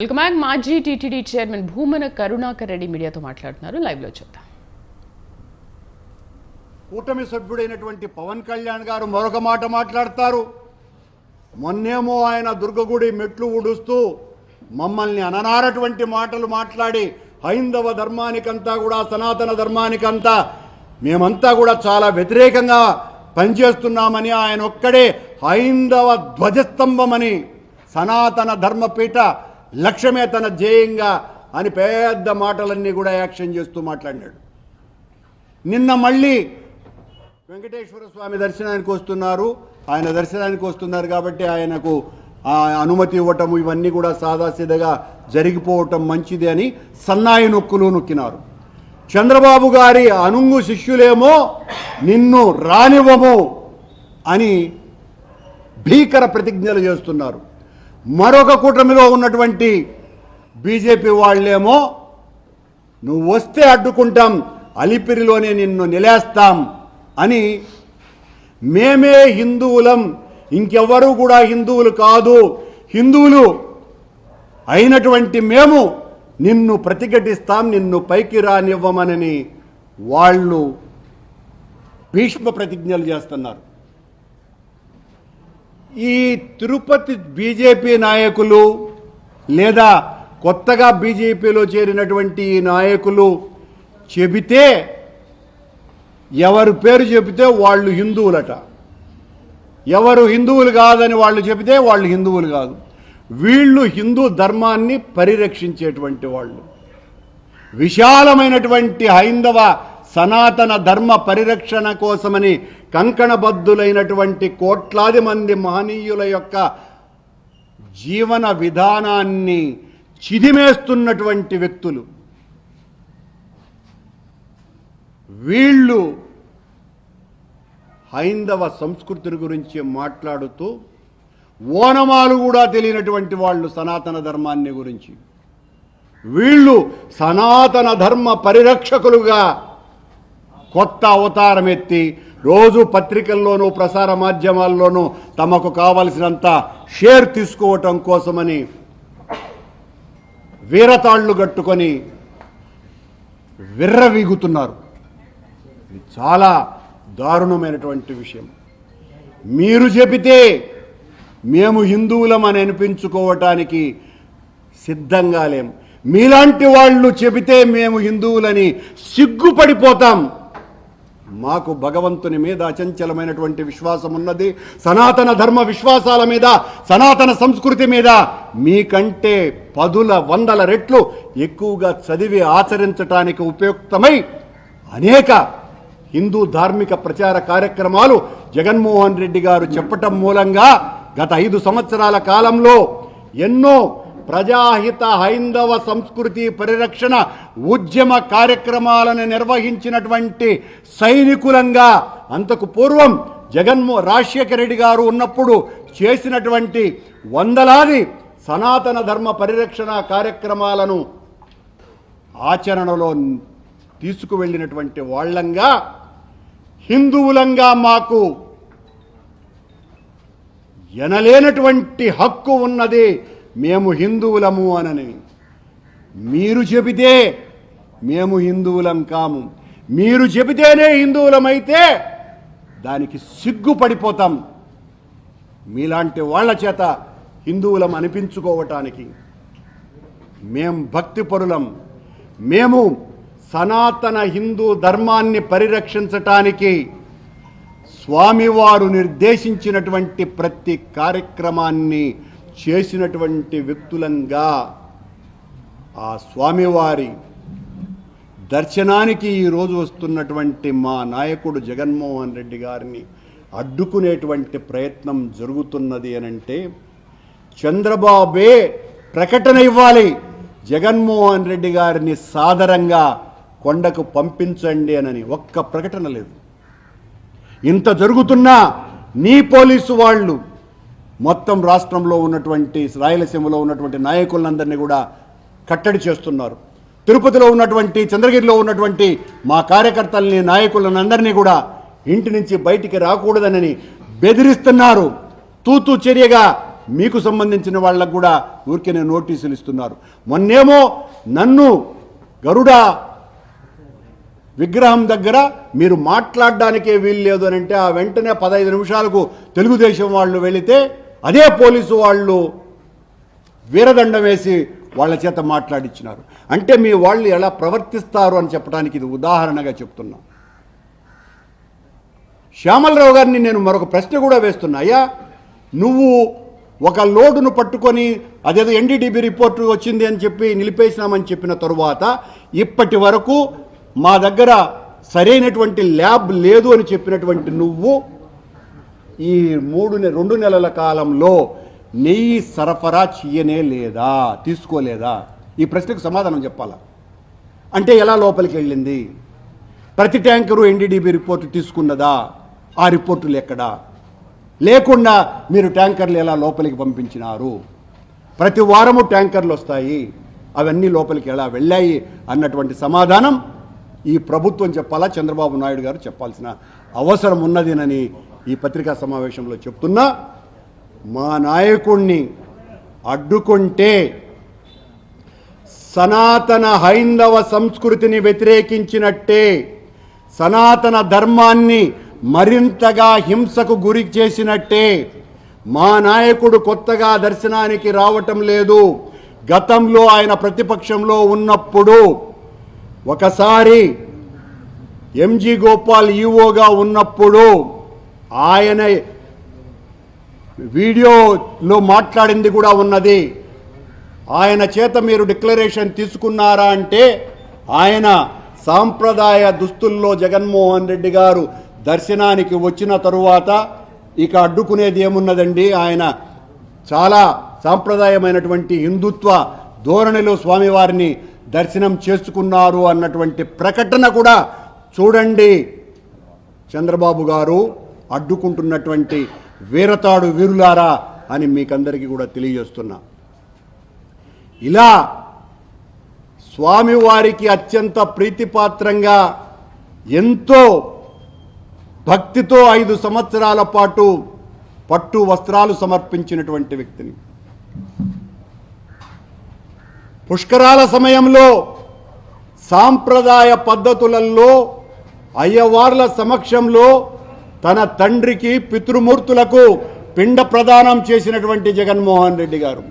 Welcome back. మాజీ TTD chairman Bhumana Karunakar Reddy మీడియాతో మాట్లాడుతున్నారు. లైవ్లో చూద్దాం. కూటమి సభ్యుడైనటువంటి పవన్ కళ్యాణ్ గారు మరొక మాట మాట్లాడతారు. మొన్నేమో ఆయన దుర్గగుడి మెట్లు ఊడుస్తూ మమ్మల్ని అననారటువంటి మాటలు మాట్లాడి హైందవ ధర్మానికంతా కూడా సనాతన ధర్మానికంతా మేమంతా కూడా చాలా వ్యతిరేకంగా పనిచేస్తున్నామని ఆయన ఒక్కడే హైందవ ధ్వజస్తంభమని సనాతన ధర్మపీఠ లక్ష్యమే తన ధ్యేయంగా అని పెద్ద మాటలన్నీ కూడా యాక్షన్ చేస్తూ మాట్లాడినాడు. నిన్న మళ్ళీ వెంకటేశ్వర స్వామి దర్శనానికి వస్తున్నారు. ఆయన దర్శనానికి వస్తున్నారు కాబట్టి ఆయనకు అనుమతి ఇవ్వటం ఇవన్నీ కూడా సాదాసీదగా జరిగిపోవటం మంచిది అని సన్నాయి నొక్కులు నొక్కినారు. చంద్రబాబు గారి అనుంగు శిష్యులేమో నిన్ను రానివ్వము అని భీకర ప్రతిజ్ఞలు చేస్తున్నారు. మరొక కూటమిలో ఉన్నటువంటి బీజేపీ వాళ్ళేమో నువ్వు వస్తే అడ్డుకుంటాం అలిపిరిలోనే నిన్ను నిలేస్తాం అని మేమే హిందువులం ఇంకెవ్వరూ కూడా హిందువులు కాదు. హిందువులు అయినటువంటి మేము నిన్ను ప్రతిఘటిస్తాం నిన్ను పైకి రానివ్వమనని వాళ్ళు భీష్మ ప్రతిజ్ఞలు చేస్తున్నారు. ఈ తిరుపతి బీజేపీ నాయకులు లేదా కొత్తగా బీజేపీలో చేరినటువంటి నాయకులు చెబితే ఎవరు పేరు చెబితే వాళ్ళు హిందువులట. ఎవరు హిందువులు కాదని వాళ్ళు చెబితే వాళ్ళు హిందువులు కాదు. వీళ్ళు హిందూ ధర్మాన్ని పరిరక్షించేటువంటి వాళ్ళు. విశాలమైనటువంటి హైందవ సనాతన ధర్మ పరిరక్షణ కోసమని కంకణబద్ధులైనటువంటి కోట్లాది మంది మహనీయుల యొక్క జీవన విధానాన్ని చిదిమేస్తున్నటువంటి వ్యక్తులు. వీళ్ళు హైందవ సంస్కృతిని గురించి మాట్లాడుతూ ఓనమాలు కూడా తెలియనటువంటి వాళ్ళు సనాతన ధర్మాన్ని గురించి. వీళ్ళు సనాతన ధర్మ పరిరక్షకులుగా కొత్త అవతారం ఎత్తి రోజు పత్రికల్లోనూ ప్రసార మాధ్యమాల్లోనూ తమకు కావలసినంత షేర్ తీసుకోవటం కోసమని వీరతాళ్ళు కట్టుకొని విర్రవీగుతున్నారు. ఇది చాలా దారుణమైనటువంటి విషయం. మీరు చెబితే మేము హిందువులమని అనిపించుకోవటానికి సిద్ధంగా లేం. మీలాంటి వాళ్ళు చెబితే మేము హిందువులని సిగ్గుపడిపోతాం. మాకు భగవంతుని మీద అచంచలమైనటువంటి విశ్వాసం ఉన్నది సనాతన ధర్మ విశ్వాసాల మీద సనాతన సంస్కృతి మీద మీకంటే పదుల వందల రెట్లు ఎక్కువగా చదివి ఆచరించటానికి ఉపయుక్తమై అనేక హిందూ ధార్మిక ప్రచార కార్యక్రమాలు జగన్మోహన్ రెడ్డి గారు చెప్పటం మూలంగా గత ఐదు సంవత్సరాల కాలంలో ఎన్నో ప్రజాహిత హైందవ సంస్కృతి పరిరక్షణ ఉద్యమ కార్యక్రమాలను నిర్వహించినటువంటి సైనికులంగా అంతకు పూర్వం జగన్మో రాజశేఖర రెడ్డి గారు ఉన్నప్పుడు చేసినటువంటి వందలాది సనాతన ధర్మ పరిరక్షణ కార్యక్రమాలను ఆచరణలో తీసుకువెళ్ళినటువంటి వాళ్ళంగా హిందువులంగా మాకు ఎనలేనటువంటి హక్కు ఉన్నది మేము హిందువులము అనని. మీరు చెబితే మేము హిందువులం కాము. మీరు చెబితేనే హిందువులమైతే దానికి సిగ్గుపడిపోతాం. మీలాంటి వాళ్ళ చేత హిందువులం అనిపించుకోవటానికి మేం భక్తిపరులం. మేము సనాతన హిందూ ధర్మాన్ని పరిరక్షించటానికి స్వామివారు నిర్దేశించినటువంటి ప్రతి కార్యక్రమాన్ని చేసినటువంటి వ్యక్తులంగా ఆ స్వామివారి దర్శనానికి ఈరోజు వస్తున్నటువంటి మా నాయకుడు జగన్మోహన్ రెడ్డి గారిని అడ్డుకునేటువంటి ప్రయత్నం జరుగుతున్నది అనంటే చంద్రబాబే ప్రకటన ఇవ్వాలి. జగన్మోహన్ రెడ్డి గారిని సాదరంగా కొండకు పంపించండి అనని ఒక్క ప్రకటన లేదు. ఇంత జరుగుతున్నా నీ పోలీసు వాళ్ళు మొత్తం రాష్ట్రంలో ఉన్నటువంటి రాయలసీమలో ఉన్నటువంటి నాయకులందరినీ కూడా కట్టడి చేస్తున్నారు. తిరుపతిలో ఉన్నటువంటి చంద్రగిరిలో ఉన్నటువంటి మా కార్యకర్తల్ని నాయకులను అందరినీ కూడా ఇంటి నుంచి బయటికి రాకూడదనని బెదిరిస్తున్నారు. తూతు చర్యగా మీకు సంబంధించిన వాళ్ళకు కూడా ఊరికే నోటీసులు ఇస్తున్నారు. మొన్నేమో నన్ను గరుడ విగ్రహం దగ్గర మీరు మాట్లాడడానికే వీలు లేదు అని అంటే ఆ వెంటనే పదహైదు నిమిషాలకు తెలుగుదేశం వాళ్ళు వెళితే అదే పోలీసు వాళ్ళు వీరదండం వేసి వాళ్ళ చేత మాట్లాడించినారు అంటే మీ వాళ్ళు ఎలా ప్రవర్తిస్తారు అని చెప్పడానికి ఇది ఉదాహరణగా చెప్తున్నా. శ్యామలరావు గారిని నేను మరొక ప్రశ్న కూడా వేస్తున్నా. అయ్యా నువ్వు ఒక లోడును పట్టుకొని అదేదో ఎన్డీడీబీ రిపోర్టు వచ్చింది అని చెప్పి నిలిపేసినామని చెప్పిన తరువాత ఇప్పటి వరకు మా దగ్గర సరైనటువంటి ల్యాబ్ లేదు అని చెప్పినటువంటి నువ్వు ఈ మూడు నె- రెండు నెలల కాలంలో నెయ్యి సరఫరా చెయ్యనే లేదా తీసుకోలేదా? ఈ ప్రశ్నకు సమాధానం చెప్పాలా? అంటే ఎలా లోపలికి వెళ్ళింది? ప్రతి ట్యాంకరు ఎన్డీడీబీ రిపోర్టు తీసుకున్నదా? ఆ రిపోర్టులు ఎక్కడా? లేకుండా మీరు ట్యాంకర్లు ఎలా లోపలికి పంపించినారు? ప్రతి వారము ట్యాంకర్లు వస్తాయి. అవన్నీ లోపలికి ఎలా వెళ్ళాయి అన్నటువంటి సమాధానం ఈ ప్రభుత్వం చెప్పాలా? చంద్రబాబు నాయుడు గారు చెప్పాల్సిన అవసరం ఉన్నదినని ఈ పత్రికా సమావేశంలో చెప్తున్నా మా నాయకుణ్ణి అడ్డుకుంటే సనాతన హైందవ సంస్కృతిని వ్యతిరేకించినట్టే సనాతన ధర్మాన్ని మరింతగా హింసకు గురి చేసినట్టే మా నాయకుడు కొత్తగా దర్శనానికి రావటం లేదు. గతంలో ఆయన ప్రతిపక్షంలో ఉన్నప్పుడు ఒకసారి ఎంజి గోపాల్ ఈఓగా ఉన్నప్పుడు ఆయన వీడియోలో మాట్లాడింది కూడా ఉన్నది. ఆయన చేత మీరు డిక్లరేషన్ తీసుకున్నారా అంటే ఆయన సాంప్రదాయ దుస్తుల్లో జగన్మోహన్ రెడ్డి గారు దర్శనానికి వచ్చిన తరువాత ఇక అడ్డుకునేది ఏమున్నదండి? ఆయన చాలా సాంప్రదాయమైనటువంటి హిందుత్వ ధోరణిలో స్వామివారిని దర్శనం చేసుకున్నారు అన్నటువంటి ప్రకటన కూడా చూడండి చంద్రబాబు గారు. అడ్డుకుంటున్నటువంటి వీరతాడు వీరులారా అని మీకందరికీ కూడా తెలియజేస్తున్నా. ఇలా స్వామివారికి అత్యంత ప్రీతిపాత్రంగా ఎంతో భక్తితో ఐదు సంవత్సరాల పాటు పట్టు వస్త్రాలు సమర్పించినటువంటి వ్యక్తిని. పుష్కరాల సమయంలో సాంప్రదాయ పద్ధతులలో అయ్యవార్ల సమక్షంలో తన తండ్రికి పితృమూర్తులకు పిండ ప్రదానం చేసినటువంటి జగన్మోహన్ రెడ్డి గారు.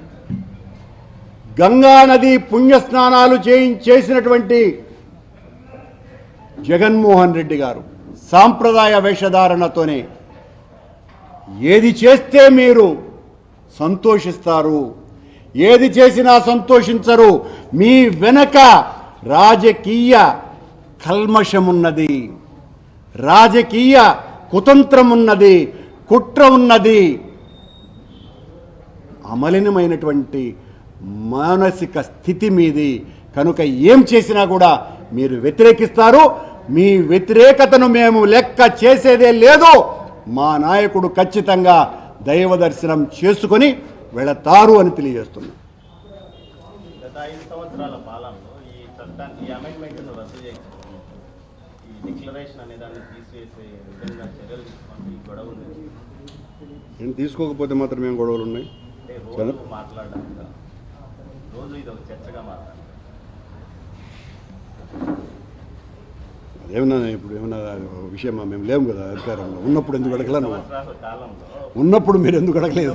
గంగా నది పుణ్యస్నానాలు చేయి చేసినటువంటి జగన్మోహన్ రెడ్డి గారు సాంప్రదాయ వేషధారణతోనే ఏది చేస్తే మీరు సంతోషిస్తారు ఏది చేసినా సంతోషించరు మీ వెనక రాజకీయ కల్మషమున్నది. రాజకీయ కుతంత్రం ఉన్నది కుట్ర ఉన్నది అమలినమైనటువంటి మానసిక స్థితి మీది. కనుక ఏం చేసినా కూడా మీరు వ్యతిరేకిస్తారు. మీ వ్యతిరేకతను మేము లెక్క చేసేదే లేదు. మా నాయకుడు ఖచ్చితంగా దైవ దర్శనం చేసుకొని వెళతారు అని తెలియజేస్తున్నాం గత ఐదు సంవత్సరాల పాలనలో ఈ చట్టాన్ని ఈ అమెండ్మెంట్ను రద్దు చేసి ఈ డిక్లరేషన్ అనే దాన్ని తీసివేసే విధంగా చర్యలు తీసుకోండి. ఈ నేను తీసుకోకపోతే మాత్రం ఏం గొడవలు ఉన్నాయి? మాట్లాడడానికి? రోజు ఇది ఒక చర్చగా మాట్లాడాలి అదేమన్నా ఇప్పుడు ఏమన్నా విషయమా? మేము లేము కదా అధికారంలో. ఉన్నప్పుడు ఎందుకు అడగలా నువ్వు ఉన్నప్పుడు మీరు ఎందుకు అడగలేదు?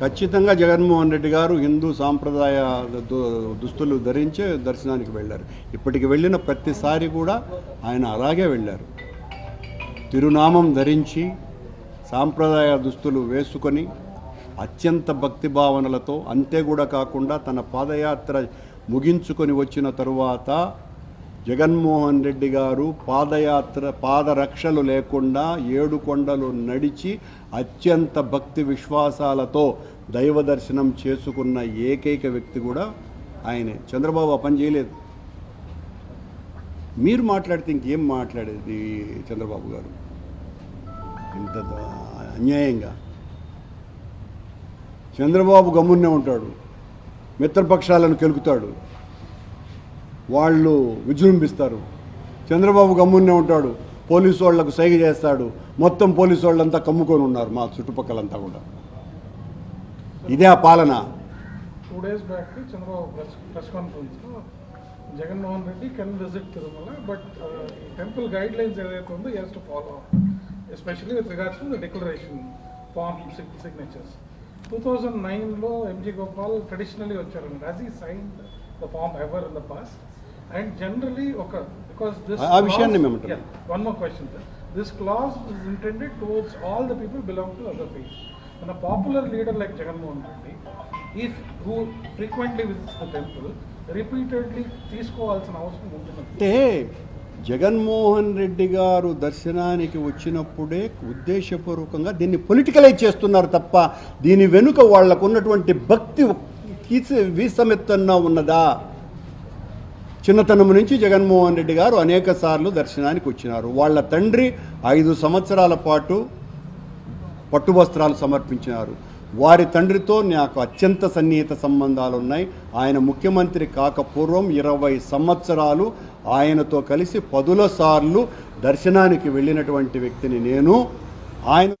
ఖచ్చితంగా జగన్మోహన్ రెడ్డి గారు హిందూ సాంప్రదాయ దు- దుస్తులు ధరించే దర్శనానికి వెళ్ళారు. ఇప్పటికి వెళ్ళిన ప్రతిసారి కూడా ఆయన అలాగే వెళ్ళారు. తిరునామం ధరించి సాంప్రదాయ దుస్తులు వేసుకొని అత్యంత భక్తి భావనలతో అంతే కూడా కాకుండా తన పాదయాత్ర ముగించుకొని వచ్చిన తరువాత జగన్మోహన్ రెడ్డి గారు పాదయాత్ర పాదరక్షలు లేకుండా ఏడు కొండలు నడిచి అత్యంత భక్తి విశ్వాసాలతో దైవ దర్శనం చేసుకున్న ఏకైక వ్యక్తి కూడా ఆయనే. చంద్రబాబు ఆ పని చేయలేదు. మీరు మాట్లాడితే ఇంకేం మాట్లాడేది చంద్రబాబు గారు? ఇంత అన్యాయంగా? చంద్రబాబు గమ్మున్నే ఉంటాడు. మిత్రపక్షాలను కెలుకుతాడు. వాళ్ళు విజృంభిస్తారు. చంద్రబాబు గమ్మున్నే ఉంటాడు. పోలీసు వాళ్ళకు సైగ చేస్తాడు. మొత్తం పోలీసు వాళ్ళంతా కమ్ముకొని ఉన్నారు మా చుట్టుపక్కలంతా కూడా. ఇదే ఆ పాలన. Two days back Chandrababu press press కాన్ఫరెన్స్లో Jaganmohan Reddy can visit Tirumala but temple guidelines ఏదైతే ఉందో follow especially with regards to the declaration form signatures two thousand నైన్లో ఎంజీ గోపాల్ ట్రెడిషనలీ వచ్చారు యాజ్ ఈ sign the form ever in the past and generally ఒక because this ఆ విషయాన్ని మేము. One more question sir this class is intended towards all the people belong to other face And a popular leader like Jagannath Reddy, if who frequently visits the temple, repeatedly తీసుకోవాల్సిన అవసరం ఉంటుంది అంటే జగన్మోహన్ రెడ్డి గారు దర్శనానికి వచ్చినప్పుడే ఉద్దేశపూర్వకంగా దీన్ని పొలిటికలైజ్ చేస్తున్నారు తప్ప దీని వెనుక వాళ్ళకు ఉన్నటువంటి భక్తి కీసి వీసమెత్తన్నా ఉన్నదా? చిన్నతనం నుంచి జగన్మోహన్ రెడ్డి గారు అనేక సార్లు దర్శనానికి వచ్చినారు. వాళ్ళ తండ్రి ఐదు సంవత్సరాల పాటు పట్టు వస్త్రాలు సమర్పించినారు. వారి తండ్రితో నాకు అత్యంత సన్నిహిత సంబంధాలు ఉన్నాయి ఆయన ముఖ్యమంత్రి కాక పూర్వం ఇరవై సంవత్సరాలు ఆయనతో కలిసి పదుల సార్లు దర్శనానికి వెళ్ళినటువంటి వ్యక్తిని నేను. ఆయన